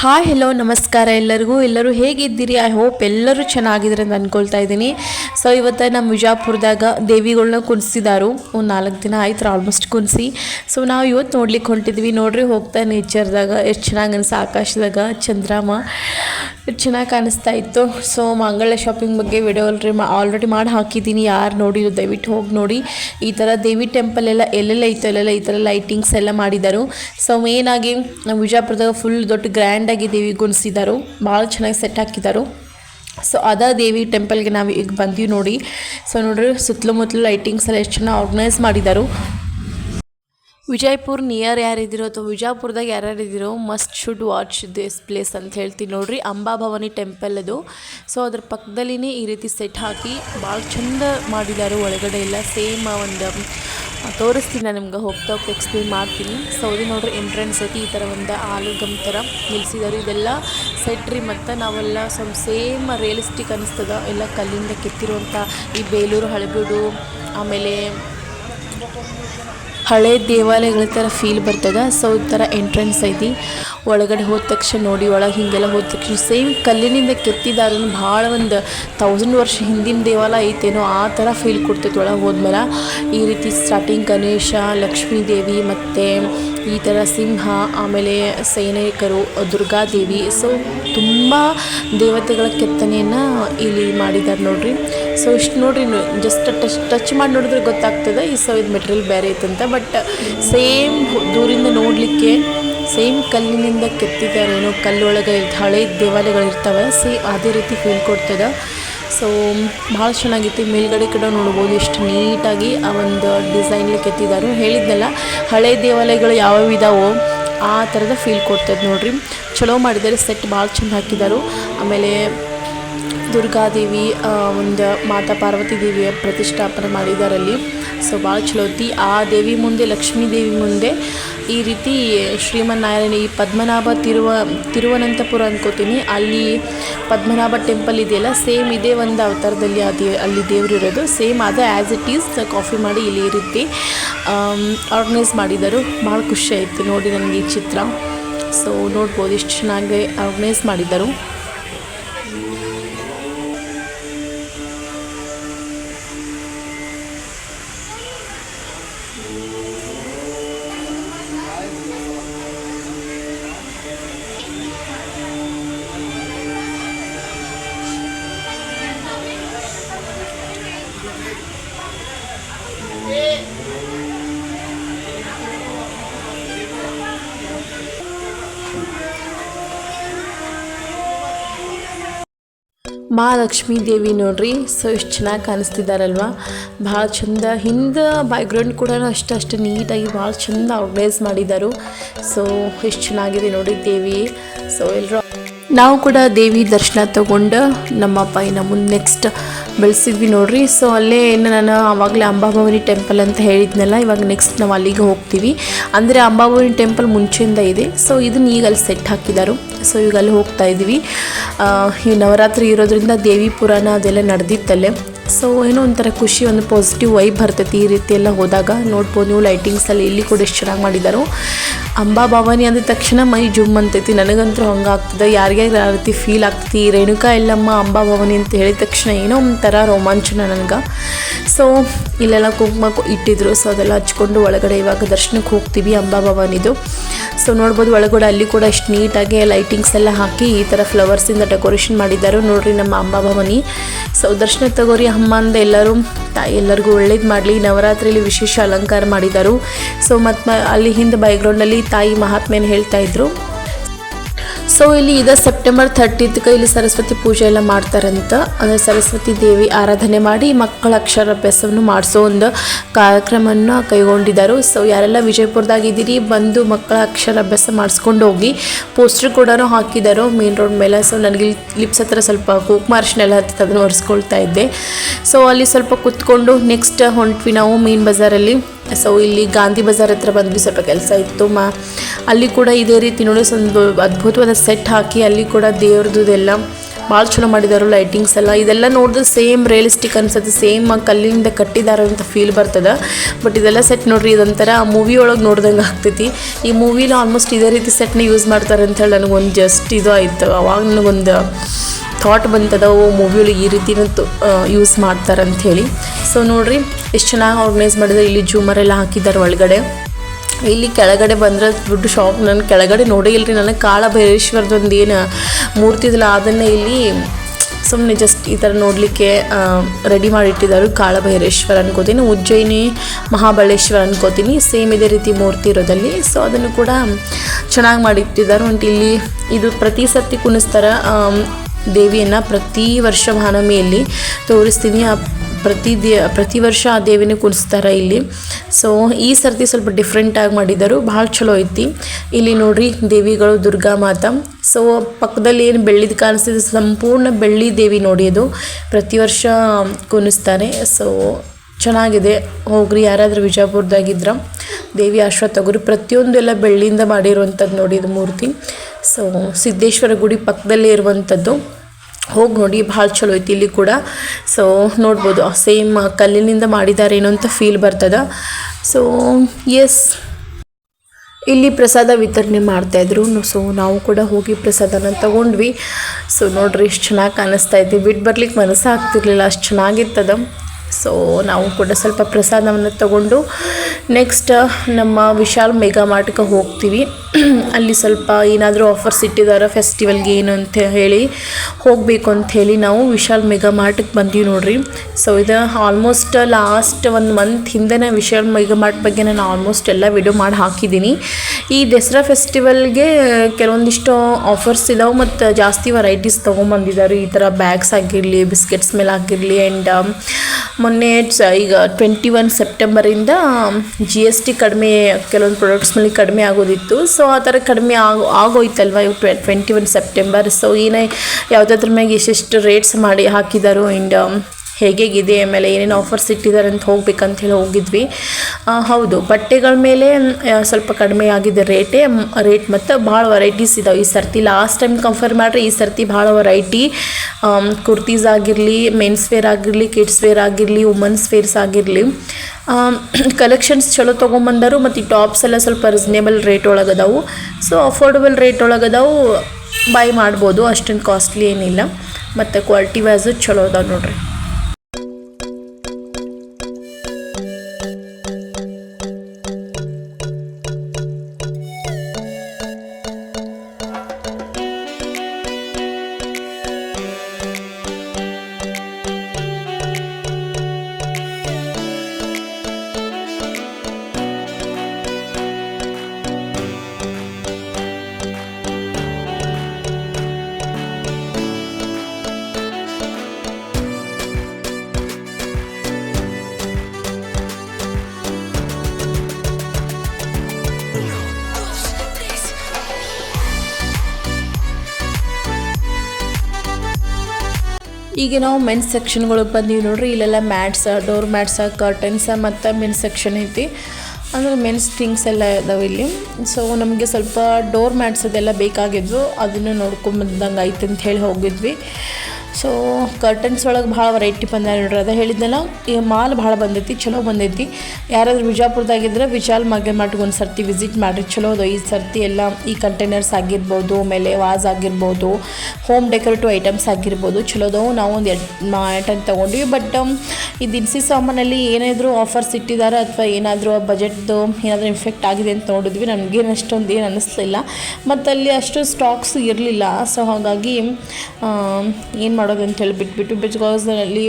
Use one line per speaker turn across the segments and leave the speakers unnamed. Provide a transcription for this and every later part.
Hi hello ನಮಸ್ಕಾರ ಎಲ್ಲರಿಗೂ. ಎಲ್ಲರೂ ಹೇಗಿದ್ದೀರಿ? ಐ ಹೋಪ್ ಎಲ್ಲರೂ ಚೆನ್ನಾಗಿದ್ದಾರೆ ಅಂತ ಅಂದ್ಕೊಳ್ತಾ ಇದ್ದೀನಿ. ಸೊ ಇವತ್ತು ನಮ್ಮ ವಿಜಾಪುರದಾಗ ದೇವಿಗಳನ್ನ ಕುಣಿಸಿದಾರು. ಒಂದು ನಾಲ್ಕು ದಿನ ಆಯ್ತು ಆಲ್ಮೋಸ್ಟ್ ಕುಣಿಸಿ. ಸೊ ನಾವು ಇವತ್ತು ನೋಡ್ಲಿಕ್ಕೆ ಹೊಂಟಿದ್ವಿ. ನೋಡ್ರಿ, ಹೋಗ್ತಾ ನೇಚರ್ದಾಗ ಎಷ್ಟು ಚೆನ್ನಾಗಿ ಅನಿಸ್ತು ಆಕಾಶದಾಗ ಚಂದ್ರಮ್ಮ ಚೆನ್ನಾಗಿ ಕಾಣಿಸ್ತಾ ಇತ್ತು. ಸೊ ಮಂಗಳ ಶಾಪಿಂಗ್ ಬಗ್ಗೆ ವಿಡಿಯೋ ಆಲ್ರೆಡಿ ಆಲ್ರೆಡಿ ಮಾಡಿ ಹಾಕಿದ್ದೀನಿ ಯಾರು ನೋಡಿದ್ರು ದಯವಿಟ್ಟು ಹೋಗಿ ನೋಡಿ. ಈ ಥರ ದೇವಿ ಟೆಂಪಲ್ ಎಲ್ಲ ಎಲ್ಲೆಲ್ಲ ಇತ್ತು ಅಲ್ಲೆಲ್ಲ ಈ ಥರ ಲೈಟಿಂಗ್ಸ್ ಎಲ್ಲ ಮಾಡಿದರು. ಸೊ ಮೇನಾಗಿ ನಮ್ಮ ವಿಜಯಪುರದಾಗ ಫುಲ್ ದೊಡ್ಡ ಗ್ರ್ಯಾಂಡಾಗಿ ದೇವಿ ಗುಣಿಸಿದರು. ಭಾಳ ಚೆನ್ನಾಗಿ ಸೆಟ್ ಹಾಕಿದರು. ಸೊ ಅದ ದೇವಿ ಟೆಂಪಲ್ಗೆ ನಾವು ಈಗ ಬಂದೀವಿ ನೋಡಿ. ಸೊ ನೋಡ್ರಿ ಸುತ್ತಲೂ ಮುತ್ತಲು ಲೈಟಿಂಗ್ಸ್ ಎಲ್ಲ ಎಷ್ಟು ಚೆನ್ನಾಗಿ ಆರ್ಗನೈಸ್ ಮಾಡಿದರು. ವಿಜಯಪುರ್ ನಿಯರ್ ಯಾರಿದ್ದೀರೋ ಅಥವಾ ವಿಜಯಪುರದಾಗ ಯಾರ್ಯಾರು ಇದ್ದೀರೋ must should watch this place ಅಂತ ಹೇಳ್ತೀನಿ ನೋಡ್ರಿ. ಅಂಬಾಭವಾನಿ ಟೆಂಪಲ್ ಅದು. ಸೊ ಅದ್ರ ಪಕ್ಕದಲ್ಲಿನೇ ಈ ರೀತಿ ಸೆಟ್ ಹಾಕಿ ಭಾಳ ಚಂದ ಮಾಡಿದ್ದಾರೆ ಒಳಗಡೆ ಎಲ್ಲ. ಸೇಮ್ ಒಂದು ತೋರಿಸ್ತೀನಿ ನಾನು ನಿಮ್ಗೆ, ಹೋಗ್ತಾ ಹೋಗ್ತಾ ಎಕ್ಸ್ಪ್ಲೇನ್ ಮಾಡ್ತೀನಿ. ಸೊ ಅದು ನೋಡ್ರಿ ಎಂಟ್ರೆನ್ಸ್ ಐತಿ, ಈ ಥರ ಒಂದು ಆಲುಗಮ್ ಥರ ನಿಲ್ಸಿದ್ದಾರೆ. ಇದೆಲ್ಲ ಸೆಟ್ ರೀ, ಮತ್ತು ನಾವೆಲ್ಲ ಸ್ವಲ್ಪ ಸೇಮ್ ರಿಯಲಿಸ್ಟಿಕ್ ಅನಿಸ್ತದ. ಎಲ್ಲ ಕಲ್ಲಿಂದ ಕೆತ್ತಿರುವಂಥ ಈ ಬೇಲೂರು ಹಳೆಬೀಡು, ಆಮೇಲೆ ಹಳೆ ದೇವಾಲಯಗಳ ಥರ ಫೀಲ್ ಬರ್ತದೆ. ಸೊ ಈ ಥರ ಎಂಟ್ರೆನ್ಸ್ ಐತಿ. ಒಳಗಡೆ ಹೋದ ತಕ್ಷಣ ನೋಡಿ, ಒಳಗೆ ಹಿಂಗೆಲ್ಲ ಹೋದ ತಕ್ಷಣ ಸೇಮ್ ಕಲ್ಲಿನಿಂದ ಕೆತ್ತಿದಾರು ಭಾಳ ಒಂದು ತೌಸಂಡ್ ವರ್ಷ ಹಿಂದಿನ ದೇವಾಲಯ ಐತೇನೋ ಆ ಥರ ಫೀಲ್ ಕೊಡ್ತೈತೆ ಒಳಗೆ ಹೋದ್ಮೇಲೆ. ಈ ರೀತಿ ಸ್ಟಾರ್ಟಿಂಗ್ ಗಣೇಶ, ಲಕ್ಷ್ಮೀ ದೇವಿ ಮತ್ತು ಈ ಥರ ಸಿಂಹ, ಆಮೇಲೆ ಸೈನಿಕರು ದುರ್ಗಾದೇವಿ ಸೊ ತುಂಬ ದೇವತೆಗಳ ಕೆತ್ತನೆಯನ್ನು ಇಲ್ಲಿ ಮಾಡಿದ್ದಾರೆ ನೋಡ್ರಿ. ಸೊ ಇಷ್ಟು ನೋಡ್ರಿ ಜಸ್ಟ್ ಟಚ್ ಟಚ್ ಮಾಡಿ ನೋಡಿದ್ರೆ ಗೊತ್ತಾಗ್ತದೆ, ಈ ಸೊ ಇದು ಮೆಟೀರಿಯಲ್ ಬೇರೆ ಐತಂತ ಬಟ್ ಸೇಮ್ ದೂರಿಂದ ನೋಡಲಿಕ್ಕೆ ಸೇಮ್ ಕಲ್ಲಿನಿಂದ ಕೆತ್ತಿದ್ದಾರೇನೋ ಕಲ್ಲೊಳಗೆ ಹಳೆ ದೇವಾಲಯಗಳು ಇರ್ತವೆ. ಸೇ ಅದೇ ರೀತಿ ಫೀಲ್ ಕೊಡ್ತದೆ. ಸೊ ಭಾಳ ಚೆನ್ನಾಗಿತ್ತು. ಮೇಲ್ಗಡೆ ಕಡೆ ನೋಡ್ಬೋದು ಎಷ್ಟು ನೀಟಾಗಿ ಆ ಒಂದು ಡಿಸೈನ್ಲಿ ಕೆತ್ತಿದ್ದಾರೆ. ಹೇಳಿದ್ನಲ್ಲ, ಹಳೆ ದೇವಾಲಯಗಳು ಯಾವ್ಯಾವ ಇದಾವೋ, ಆ ಥರದ ಫೀಲ್ ಕೊಡ್ತದೆ ನೋಡ್ರಿ. ಚಲೋ ಮಾಡಿದ್ದಾರೆ ಸೆಟ್ ಭಾಳ ಚೆಂದ ಹಾಕಿದ್ದಾರೆ. ಆಮೇಲೆ ದುರ್ಗಾದೇವಿ ಒಂದು ಮಾತಾ ಪಾರ್ವತಿ ದೇವಿಯ ಪ್ರತಿಷ್ಠಾಪನೆ ಮಾಡಿದಾರಲ್ಲಿ. ಸೊ ಭಾಳ ಚಲೋ ಐತಿ. ಆ ದೇವಿ ಮುಂದೆ, ಲಕ್ಷ್ಮೀ ದೇವಿ ಮುಂದೆ ಈ ರೀತಿ ಶ್ರೀಮನ್ನಾರಾಯಣ ಈ ಪದ್ಮನಾಭ ತಿರುವ, ತಿರುವನಂತಪುರ ಅನ್ಕೋತೀನಿ. ಅಲ್ಲಿ ಪದ್ಮನಾಭ ಟೆಂಪಲ್ ಇದೆಯಲ್ಲ ಸೇಮ್ ಇದೇ ಒಂದು ಅವತಾರದಲ್ಲಿ ಅದೇ ಅಲ್ಲಿ ದೇವರು ಇರೋದು. ಸೇಮ್ ಅದು ಆ್ಯಸ್ ಇಟ್ ಈಸ್ ಕಾಫಿ ಮಾಡಿ ಇಲ್ಲಿ ಈ ರೀತಿ ಆರ್ಗನೈಸ್ ಮಾಡಿದರು. ಭಾಳ ಖುಷಿ ಆಯಿತು ನೋಡಿ ನನಗೆ ಈ ಚಿತ್ರ. ಸೊ ನೋಡ್ಬೋದು ಇಷ್ಟು ಚೆನ್ನಾಗಿ ಆರ್ಗನೈಸ್ ಮಾಡಿದರು. Ooh. ಮಹಾಲಕ್ಷ್ಮೀ ದೇವಿ ನೋಡ್ರಿ. ಸೊ ಎಷ್ಟು ಚೆನ್ನಾಗಿ ಕಾಣಿಸ್ತಿದ್ದಾರಲ್ವ ಭಾಳ ಚಂದ. ಹಿಂದೆ ಬ್ಯಾಕ್ಗ್ರೌಂಡ್ ಕೂಡ ಅಷ್ಟು ಅಷ್ಟು ನೀಟಾಗಿ ಭಾಳ ಚಂದ ಆರ್ಗನೈಸ್ ಮಾಡಿದ್ದಾರೆ ಸೊ ಎಷ್ಟು ಚೆನ್ನಾಗಿದೆ ನೋಡಿ ದೇವಿ. ಸೊ ಎಲ್ಲರೂ ನಾವು ಕೂಡ ದೇವಿ ದರ್ಶನ ತಗೊಂಡು ನಮ್ಮ ಇನ್ನು ಮುಂದೆ ನೆಕ್ಸ್ಟ್ ಬೆಳೆಸಿದ್ವಿ ನೋಡ್ರಿ. ಸೊ ಅಲ್ಲೇ ಏನು ನಾನು ಆವಾಗಲೇ ಅಂಬಾಭವಾನಿ ಟೆಂಪಲ್ ಅಂತ ಹೇಳಿದ್ನಲ್ಲ, ಇವಾಗ ನೆಕ್ಸ್ಟ್ ನಾವು ಅಲ್ಲಿಗೆ ಹೋಗ್ತೀವಿ. ಅಂದರೆ ಅಂಬಾಭವಾನಿ ಟೆಂಪಲ್ ಮುಂಚೆಯಿಂದ ಇದೆ. ಸೊ ಇದನ್ನ ಈಗ ಅಲ್ಲಿ ಸೆಟ್ ಹಾಕಿದ್ದಾರೆ ಸೊ ಈಗ ಅಲ್ಲಿ ಹೋಗ್ತಾ ಇದ್ವಿ ಈ ನವರಾತ್ರಿ ಇರೋದ್ರಿಂದ ದೇವಿ ಪುರಾಣ ಅದೆಲ್ಲ ನಡೆದಿತ್ತಲ್ಲೇ. ಸೊ ಏನೋ ಒಂಥರ ಖುಷಿ, ಒಂದು ಪಾಸಿಟಿವ್ ವೈಬ್ ಬರ್ತೈತಿ ಈ ರೀತಿ ಎಲ್ಲ ಹೋದಾಗ. ನೋಡ್ಬೋದು ನೀವು ಲೈಟಿಂಗ್ಸ್ ಅಲ್ಲಿ ಇಲ್ಲಿ ಕೂಡ ಎಷ್ಟು ಚೆನ್ನಾಗಿ ಮಾಡಿದಾರೋ. ಅಂಬಾ ಭವಾನಿ ಅಂದ ತಕ್ಷಣ ಮೈ ಜುಮ್ ಅಂತೈತಿ ನನಗಂತೂ ಹಂಗೆ ಆಗ್ತದೆ ಯಾರಿಗೆ ಯಾವ ರೀತಿ ಫೀಲ್ ಆಗ್ತೈತಿ? ರೇಣುಕಾ, ಎಲ್ಲಮ್ಮ, ಅಂಬಾ ಭವಾನಿ ಅಂತ ಹೇಳಿದ ತಕ್ಷಣ ಏನೋ ಒಂಥರ ರೋಮಾಂಚನ ನನಗೆ. ಸೊ ಇಲ್ಲೆಲ್ಲ ಕುಂಕುಮ ಇಟ್ಟಿದ್ರು. ಸೊ ಅದೆಲ್ಲ ಹಚ್ಕೊಂಡು ಒಳಗಡೆ ಇವಾಗ ದರ್ಶನಕ್ಕೆ ಹೋಗ್ತೀವಿ ಅಂಬಾ ಭವಾನಿದು. ಸೊ ನೋಡ್ಬೋದು ಒಳಗಡೆ ಅಲ್ಲಿ ಕೂಡ ಇಷ್ಟು ನೀಟಾಗಿ ಲೈಟಿಂಗ್ಸ್ ಎಲ್ಲ ಹಾಕಿ ಈ ಥರ ಫ್ಲವರ್ಸಿಂದ ಡೆಕೋರೇಷನ್ ಮಾಡಿದ್ದಾರೆ. ನೋಡ್ರಿ ನಮ್ಮ ಅಂಬಾ ಭವಾನಿ. ಸೊ ದರ್ಶನ ತಗೋರಿ ಅಮ್ಮ ಅಂದ ಎಲ್ಲರೂ. ತಾಯಿ ಎಲ್ಲರಿಗೂ ಒಳ್ಳೇದು ಮಾಡಲಿ. ನವರಾತ್ರಿಯಲ್ಲಿ ವಿಶೇಷ ಅಲಂಕಾರ ಮಾಡಿದರು. ಸೊ ಮತ್ತು ಅಲ್ಲಿ ಹಿಂದೆ ಬ್ಯಾಕ್ಗ್ರೌಂಡಲ್ಲಿ ತಾಯಿ ಮಹಾತ್ಮೆಯನ್ನು ಹೇಳ್ತಾ ಇದ್ರು. ಸೊ ಇಲ್ಲಿ ಇದ ಸೆಪ್ಟೆಂಬರ್ ಥರ್ಟಿತ್ಗೆ ಇಲ್ಲಿ ಸರಸ್ವತಿ ಪೂಜೆ ಎಲ್ಲ ಮಾಡ್ತಾರಂತ. ಅಂದರೆ ಸರಸ್ವತಿ ದೇವಿ ಆರಾಧನೆ ಮಾಡಿ ಮಕ್ಕಳ ಅಕ್ಷರಾಭ್ಯಾಸವನ್ನು ಮಾಡಿಸೋ ಒಂದು ಕಾರ್ಯಕ್ರಮವನ್ನು ಕೈಗೊಂಡಿದ್ದಾರೆ. ಸೊ ಯಾರೆಲ್ಲ ವಿಜಯಪುರದಾಗ ಇದ್ದೀರಿ, ಬಂದು ಮಕ್ಕಳ ಅಕ್ಷರಾಭ್ಯಾಸ ಮಾಡಿಸ್ಕೊಂಡು ಹೋಗಿ ಪೋಸ್ಟರ್ ಕೂಡ ಹಾಕಿದ್ದಾರೋ ಮೇನ್ ರೋಡ್ ಮೇಲೆ ಸೊ ನನಗೆ ಲಿಪ್ಸ್ ಹತ್ರ ಸ್ವಲ್ಪ ಕುಂಕುಮ ಅರಿಶಿನ ಎಲ್ಲ ಹತ್ತಿತ್ತು, ಅದನ್ನು ಒರೆಸ್ಕೊಳ್ತಾ ಇದ್ದೆ. ಸೊ ಅಲ್ಲಿ ಸ್ವಲ್ಪ ಕುತ್ಕೊಂಡು ನೆಕ್ಸ್ಟ್ ಹೊಂಟ್ವಿ ನಾವು ಮೀನ್ ಬಜಾರಲ್ಲಿ. ಸೊ ಇಲ್ಲಿ ಗಾಂಧಿ ಬಜಾರ್ ಹತ್ರ ಬಂದ್ವಿ ಸ್ವಲ್ಪ ಕೆಲಸ ಇತ್ತು, ಮಾ. ಅಲ್ಲಿ ಕೂಡ ಇದೇ ರೀತಿ ನೋಡಿ ಒಂದು ಅದ್ಭುತವಾದ ಸೆಟ್ ಹಾಕಿ, ಅಲ್ಲಿ ಕೂಡ ದೇವ್ರದ್ದು ಎಲ್ಲ ಭಾಳ ಚಲೋ ಮಾಡಿದಾರು ಲೈಟಿಂಗ್ಸ್ ಎಲ್ಲ. ಇದೆಲ್ಲ ನೋಡಿದ್ರೆ ಸೇಮ್ ರಿಯಲಿಸ್ಟಿಕ್ ಅನ್ಸುತ್ತೆ ಸೇಮ್ ಕಲ್ಲಿನಿಂದ ಕಟ್ಟಿದಾರ ಅಂತ ಫೀಲ್ ಬರ್ತದೆ. ಬಟ್ ಇದೆಲ್ಲ ಸೆಟ್ ನೋಡ್ರಿ, ಇದೊಂಥರ ಮೂವಿ ಒಳಗೆ ನೋಡ್ದಂಗೆ ಆಗ್ತೈತಿ. ಈ ಮೂವಿಲಿ ಆಲ್ಮೋಸ್ಟ್ ಇದೇ ರೀತಿ ಸೆಟ್ನ ಯೂಸ್ ಮಾಡ್ತಾರೆ ಅಂತ ಹೇಳಿ ನನಗೊಂದು ಜಸ್ಟ್ ಇದು ಆಯಿತು. ಅವಾಗ ನನಗೊಂದು ಥಾಟ್ ಬಂತದ ಓ ಮೂವಿಯಲ್ಲಿ ಈ ರೀತಿ ಯೂಸ್ ಮಾಡ್ತಾರೆ ಹೇಳಿ ಸೊ ನೋಡ್ರಿ, ಎಷ್ಟು ಚೆನ್ನಾಗಿ ಆರ್ಗನೈಸ್ ಮಾಡಿದ್ರೆ. ಇಲ್ಲಿ ಜೂಮರ್ ಎಲ್ಲ ಹಾಕಿದ್ದಾರೆ ಒಳಗಡೆ. ಇಲ್ಲಿ ಕೆಳಗಡೆ ಬಂದ್ರೆ ದೊಡ್ಡ ಶಾಪ್ ನಾನು ಕೆಳಗಡೆ ನೋಡೇ ಇಲ್ಲರಿ ನನಗೆ ಕಾಳ ಭೈರೇಶ್ವರದೊಂದು ಏನು, ಮೂರ್ತಿ ಇದಲ್ಲ ಅದನ್ನು ಇಲ್ಲಿ ಸುಮ್ಮನೆ ಜಸ್ಟ್ ಈ ಥರ ನೋಡಲಿಕ್ಕೆ ರೆಡಿ ಮಾಡಿಟ್ಟಿದ್ದಾರೆ ಕಾಳ ಭೈರೇಶ್ವರ ಅನ್ಕೋತೀನಿ. ಉಜ್ಜಯಿನಿ, ಮಹಾಬಳೇಶ್ವರ ಅನ್ಕೋತೀನಿ. ಸೇಮ್ ಇದೇ ರೀತಿ ಮೂರ್ತಿ ಇರೋದಲ್ಲಿ. ಸೊ ಅದನ್ನು ಕೂಡ ಚೆನ್ನಾಗಿ ಮಾಡಿಟ್ಟಿದ್ದಾರೆ ಅಂತ ಇಲ್ಲಿ ಇದು ಪ್ರತಿ ಸರ್ತಿ ಕುಣಿಸ್ತಾರೆ. ದೇವಿಯನ್ನು ಪ್ರತಿ ವರ್ಷ ಭಾನಮಿಯಲ್ಲಿ ತೋರಿಸ್ತೀನಿ ಆ ಪ್ರತಿ ದೇ, ಪ್ರತಿ ವರ್ಷ ಆ ದೇವಿನೇ ಕುಣಿಸ್ತಾರೆ ಇಲ್ಲಿ. ಸೊ ಈ ಸರ್ತಿ ಸ್ವಲ್ಪ ಡಿಫ್ರೆಂಟಾಗಿ ಮಾಡಿದರು ಭಾಳ ಚಲೋ ಐತಿ. ಇಲ್ಲಿ ನೋಡ್ರಿ, ದೇವಿಗಳು ದುರ್ಗಾ ಮಾತಾ. ಸೊ ಪಕ್ಕದಲ್ಲಿ ಏನು ಬೆಳ್ಳಿದು ಕಾಣಿಸ್ತಿದೆ, ಸಂಪೂರ್ಣ ಬೆಳ್ಳಿ ದೇವಿ ನೋಡಿ ಅದು. ಪ್ರತಿ ವರ್ಷ ಕುಣಿಸ್ತಾರೆ ಸೊ ಚೆನ್ನಾಗಿದೆ. ಹೋಗ್ರಿ, ಯಾರಾದರೂ ವಿಜಯಪುರದಾಗಿದ್ರ. ದೇವಿ ಆಶ್ರಯ ತಗೋರಿ. ಪ್ರತಿಯೊಂದು ಎಲ್ಲ ಬೆಳ್ಳಿಯಿಂದ ಮಾಡಿರುವಂಥದ್ದು ನೋಡಿ ಇದು ಮೂರ್ತಿ. ಸೊ ಸಿದ್ದೇಶ್ವರ ಗುಡಿ ಪಕ್ಕದಲ್ಲೇ ಇರುವಂಥದ್ದು. ಹೋಗಿ ನೋಡಿ, ಭಾಳ ಚಲೋ ಐತಿ ಇಲ್ಲಿ ಕೂಡ. ಸೊ ನೋಡ್ಬೋದು ಸೇಮ್ ಕಲ್ಲಿನಿಂದ ಮಾಡಿದಾರೇನೋ ಅಂತ ಫೀಲ್ ಬರ್ತದ. ಸೊ ಎಸ್ ಇಲ್ಲಿ ಪ್ರಸಾದ ವಿತರಣೆ ಮಾಡ್ತಾಯಿದ್ರು ಸೊ ನಾವು ಕೂಡ ಹೋಗಿ ಪ್ರಸಾದನ ತಗೊಂಡ್ವಿ. ಸೊ ನೋಡ್ರಿ, ಎಷ್ಟು ಚೆನ್ನಾಗಿ ಕಾಣಿಸ್ತಾ ಇದ್ವಿ ಬಿಟ್ಟು ಬರ್ಲಿಕ್ಕೆ ಮನಸ್ಸು ಆಗ್ತಿರ್ಲಿಲ್ಲ, ಅಷ್ಟು ಚೆನ್ನಾಗಿರ್ತದ ಸೊ ನಾವು ಕೂಡ ಸ್ವಲ್ಪ ಪ್ರಸಾದವನ್ನು ತಗೊಂಡು ನೆಕ್ಸ್ಟ್ ನಮ್ಮ ವಿಶಾಲ್ ಮೆಗಾ ಮಾರ್ಟ್ಗೆ ಹೋಗ್ತೀವಿ. ಅಲ್ಲಿ ಸ್ವಲ್ಪ ಏನಾದರೂ ಆಫರ್ಸ್ ಇಟ್ಟಿದ್ದಾರೆ ಫೆಸ್ಟಿವಲ್ಗೆ ಏನು ಅಂತ ಹೇಳಿ ಹೋಗಬೇಕು ಅಂತ ಹೇಳಿ ನಾವು ವಿಶಾಲ್ ಮೆಗಾ ಮಾರ್ಟ್ಗೆ ಬಂದೀವಿ ನೋಡ್ರಿ. ಸೊ ಇದು ಆಲ್ಮೋಸ್ಟ್ ಲಾಸ್ಟ್ ಒಂದು ಮಂತ್ ಹಿಂದೆನೇ ವಿಶಾಲ್ ಮೆಗಾ ಮಾರ್ಟ್ ಬಗ್ಗೆ ನಾನು ಆಲ್ಮೋಸ್ಟ್ ಎಲ್ಲ ವಿಡಿಯೋ ಮಾಡಿ ಹಾಕಿದ್ದೀನಿ. ಈ ದಸರಾ ಫೆಸ್ಟಿವಲ್ಗೆ ಕೆಲವೊಂದಿಷ್ಟು ಆಫರ್ಸ್ ಇದಾವೆ ಮತ್ತು ಜಾಸ್ತಿ ವೆರೈಟೀಸ್ ತೊಗೊಂಬಂದಿದ್ದಾರೆ ಈ ಥರ ಬ್ಯಾಗ್ಸ್ ಆಗಿರಲಿ ಬಿಸ್ಕೆಟ್ಸ್ ಮೇಲೆ ಆಗಿರಲಿ ಆ್ಯಂಡ್ ಮೊನ್ನೆ, ಸ- ಈಗ ಟ್ವೆಂಟಿ ಒನ್ ಸೆಪ್ಟೆಂಬರಿಂದ ಜಿ ಎಸ್ ಟಿ ಕಡಿಮೆ, ಕೆಲವೊಂದು ಪ್ರಾಡಕ್ಟ್ಸ್ ಮೇಲೆ ಕಡಿಮೆ ಆಗೋದಿತ್ತು. ಸೊ ಆ ಥರ ಕಡಿಮೆ ಆಗೋ, ಆಗೋಯ್ತಲ್ವ ಇವು ಟ್ವೆ ಟ್ವೆಂಟಿ ಒನ್ ಸೆಪ್ಟೆಂಬರ್ ಸೊ ಏನೇ, ಯಾವುದಾದ್ರ ಮ್ಯಾಗೆ ಎಷ್ಟೆಷ್ಟು ರೇಟ್ಸ್ ಮಾಡಿ ಹಾಕಿದಾರೋ ಆ್ಯಂಡ್ ಹೇಗೇಗಿದೆ ಆಮೇಲೆ ಏನೇನು ಆಫರ್ಸ್ ಇಟ್ಟಿದ್ದಾರೆ ಅಂತ ಹೋಗ್ಬೇಕಂತ ಹೇಳಿ ಹೋಗಿದ್ವಿ. ಹೌದು, ಬಟ್ಟೆಗಳ ಮೇಲೆ ಸ್ವಲ್ಪ ಕಡಿಮೆ ಆಗಿದೆ ರೇಟೇ ರೇಟ್ ಮತ್ತು ಭಾಳ ವೆರೈಟೀಸ್ ಇದಾವೆ. ಈ ಸರ್ತಿ ಲಾಸ್ಟ್ ಟೈಮ್ ಕಂಫರ್ ಮಾಡ್ರೆ ಈ ಸರ್ತಿ ಭಾಳ ವೆರೈಟಿ ಕುರ್ತೀಸ್ ಆಗಿರಲಿ ಮೆನ್ಸ್ ವೇರ್ ಆಗಿರಲಿ ಕಿಡ್ಸ್ ವೇರ್ ಆಗಿರಲಿ ವುಮನ್ಸ್ ವೇರ್ಸ್ ಆಗಿರಲಿ. ಕಲೆಕ್ಷನ್ಸ್ ಚಲೋ ತೊಗೊಂಬಂದರು ಮತ್ತು ಈ ಟಾಪ್ಸ್ ಎಲ್ಲ ಸ್ವಲ್ಪ ರೀಸನೇಬಲ್ ರೇಟ್ ಒಳಗದಾವು ಸೊ ಅಫೋರ್ಡಬಲ್ ರೇಟ್ ಒಳಗದಾವು ಬೈ ಮಾಡ್ಬೋದು, ಅಷ್ಟೊಂದು ಕಾಸ್ಟ್ಲಿ ಏನಿಲ್ಲ. ಮತ್ತು ಕ್ವಾಲಿಟಿ ವೈಸು ಚಲೋ ಅದಾವೆ ನೋಡ್ರಿ. ಈಗ ನಾವು ಮೆನ್ಸ್ ಸೆಕ್ಷನ್ಗಳಿಗೆ ಬಂದೀವಿ ನೋಡ್ರಿ. ಇಲ್ಲೆಲ್ಲ ಮ್ಯಾಟ್ಸ ಡೋರ್ ಮ್ಯಾಟ್ಸ ಕರ್ಟನ್ಸ ಮತ್ತು ಮೆನ್ಸ್ ಸೆಕ್ಷನ್ ಐತಿ. ಅಂದರೆ ಮೆನ್ಸ್ ಥಿಂಗ್ಸ್ ಎಲ್ಲ ಇದಾವೆ ಇಲ್ಲಿ. ಸೊ ನಮಗೆ ಸ್ವಲ್ಪ ಡೋರ್ ಮ್ಯಾಟ್ಸ್ ಅದೆಲ್ಲ ಬೇಕಾಗಿದ್ವು. ಅದನ್ನು ನೋಡ್ಕೊಂಬಂದಂಗೆ ಆಯ್ತು ಅಂತ ಹೇಳಿ ಹೋಗಿದ್ವಿ. ಸೊ ಕರ್ಟನ್ಸ್ ಒಳಗೆ ಭಾಳ ವೆರೈಟಿ ಬಂದ ನೋಡ್ರಿ. ಅದ ಹೇಳಿದ್ನಲ್ಲ, ಈ ಮಾಲ್ ಭಾಳ ಬಂದೈತಿ, ಚಲೋ ಬಂದೈತಿ. ಯಾರಾದ್ರೂ ವಿಜಾಪುರದಾಗಿದ್ರೆ ವಿಶಾಲ್ ಮಗೆ ಮಾರ್ಟ್ಗೆ ಒಂದು ಸರ್ತಿ ವಿಸಿಟ್ ಮಾಡಿರಿ. ಚಲೋ ಅದು ಈ ಸರ್ತಿ ಎಲ್ಲ ಈ ಕಂಟೈನರ್ಸ್ ಆಗಿರ್ಬೋದು ಆಮೇಲೆ ವಾಸ್ ಆಗಿರ್ಬೋದು ಹೋಮ್ ಡೆಕೋರೇಟಿವ್ ಐಟಮ್ಸ್ ಆಗಿರ್ಬೋದು, ಚಲೋ ಅದಾವು. ನಾವು ಒಂದು ಐಟಮ್ ತೊಗೊಂಡ್ವಿ. ಬಟ್ ಈ ದಿನಸಿ ಸಾಮಾನಲ್ಲಿ ಏನಾದರೂ ಆಫರ್ಸ್ ಇಟ್ಟಿದ್ದಾರೆ ಅಥವಾ ಏನಾದರೂ ಬಜೆಟ್ದು ಏನಾದರೂ ಇನ್ಫೆಕ್ಟ್ ಆಗಿದೆ ಅಂತ ನೋಡಿದ್ವಿ. ನನಗೇನು ಅಷ್ಟೊಂದು ಏನು ಅನ್ನಿಸ್ಲಿಲ್ಲ ಮತ್ತು ಅಲ್ಲಿ ಅಷ್ಟು ಸ್ಟಾಕ್ಸ್ ಇರಲಿಲ್ಲ. ಸೊ ಹಾಗಾಗಿ ಏನು ಮಾಡೋದು ಅಂತ ಹೇಳಿ ಬಿಟ್ಬಿಟ್ಟು ಬಿಕಾಸ್ ಅಲ್ಲಿ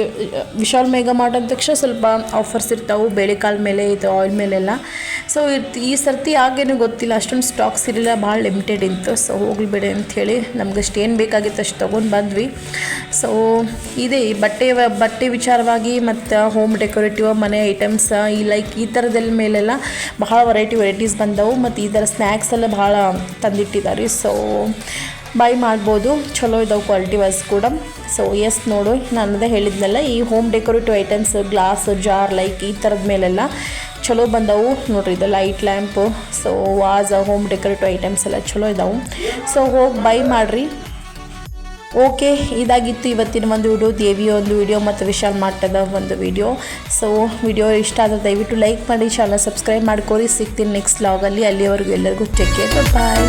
ವಿಶಾಲ್ ಮೇಘಾ ಅಂದ ತಕ್ಷಣ ಸ್ವಲ್ಪ ಆಫರ್ಸ್ ಇರ್ತಾವೆ ಬೇಳೆಕಾಳು ಮೇಲೆ ಇದು ಆಯಿಲ್ ಮೇಲೆಲ್ಲ. ಸೊ ಈ ಸರ್ತಿ ಆಗೇನು ಗೊತ್ತಿಲ್ಲ, ಅಷ್ಟೊಂದು ಸ್ಟಾಕ್ಸ್ ಇರಲಿಲ್ಲ, ಭಾಳ ಲಿಮಿಟೆಡ್ ಇತ್ತು. ಸೊ ಹೋಗ್ಲಿಬೇಡ ಅಂಥೇಳಿ ನಮ್ಗೆ ಅಷ್ಟು ಏನು ಬೇಕಾಗಿತ್ತು ಅಷ್ಟು ತೊಗೊಂಡು ಬಂದ್ವಿ. ಸೊ ಇದೆ ಬಟ್ಟೆ ಬಟ್ಟೆ ವಿಚಾರವಾಗಿ ಮತ್ತು ಹೋಮ್ ಡೆಕೋರೇಟಿವ್ ಮನೆ ಐಟಮ್ಸ್ ಈ ಲೈಕ್ ಈ ಥರದಲ್ಲಿ ಮೇಲೆಲ್ಲ ಬಹಳ ವೆರೈಟಿ ವೆರೈಟೀಸ್ ಬಂದವು. ಮತ್ತು ಈ ಥರ ಸ್ನ್ಯಾಕ್ಸ್ ಎಲ್ಲ ಭಾಳ ತಂದಿಟ್ಟಿದ್ದಾರೆ ಸೊ ಬೈ ಮಾಡ್ಬೋದು. ಚಲೋ ಇದಾವೆ ಕ್ವಾಲಿಟಿ ವೈಸ್ ಕೂಡ. ಸೊ ಎಸ್ ನೋಡು, ನಾನು ಅದೇ ಹೇಳಿದ್ನಲ್ಲ, ಈ home decorative items glass jar like ಈ ಥರದ ಮೇಲೆಲ್ಲ ಚಲೋ ಬಂದವು. ನೋಡ್ರಿ, ಇದು light lamp so vase home decorative items ಎಲ್ಲ ಚಲೋ ಇದಾವೆ. ಸೊ ಹೋಗಿ ಬೈ ಮಾಡಿರಿ. ಓಕೆ ಇದಾಗಿತ್ತು ಇವತ್ತಿನ ಒಂದು ವಿಡಿಯೋ ದೇವಿಯ ಒಂದು ವಿಡಿಯೋ ಮತ್ತು ವಿಶಾಲ್ ಮಟ್ಟದ ಒಂದು ವಿಡಿಯೋ ಸೊ ವಿಡಿಯೋ ಇಷ್ಟ ಆದರೆ ದಯವಿಟ್ಟು ಲೈಕ್ ಮಾಡಿ ಚಾನಲ್ ಸಬ್ಸ್ಕ್ರೈಬ್ ಮಾಡ್ಕೊರಿ. ಸಿಗ್ತೀನಿ ನೆಕ್ಸ್ಟ್ ಲಾಗಲ್ಲಿ ಅಲ್ಲಿವರೆಗೂ ಎಲ್ಲರಿಗೂ ಚೆಕ್ ಬಾಯ್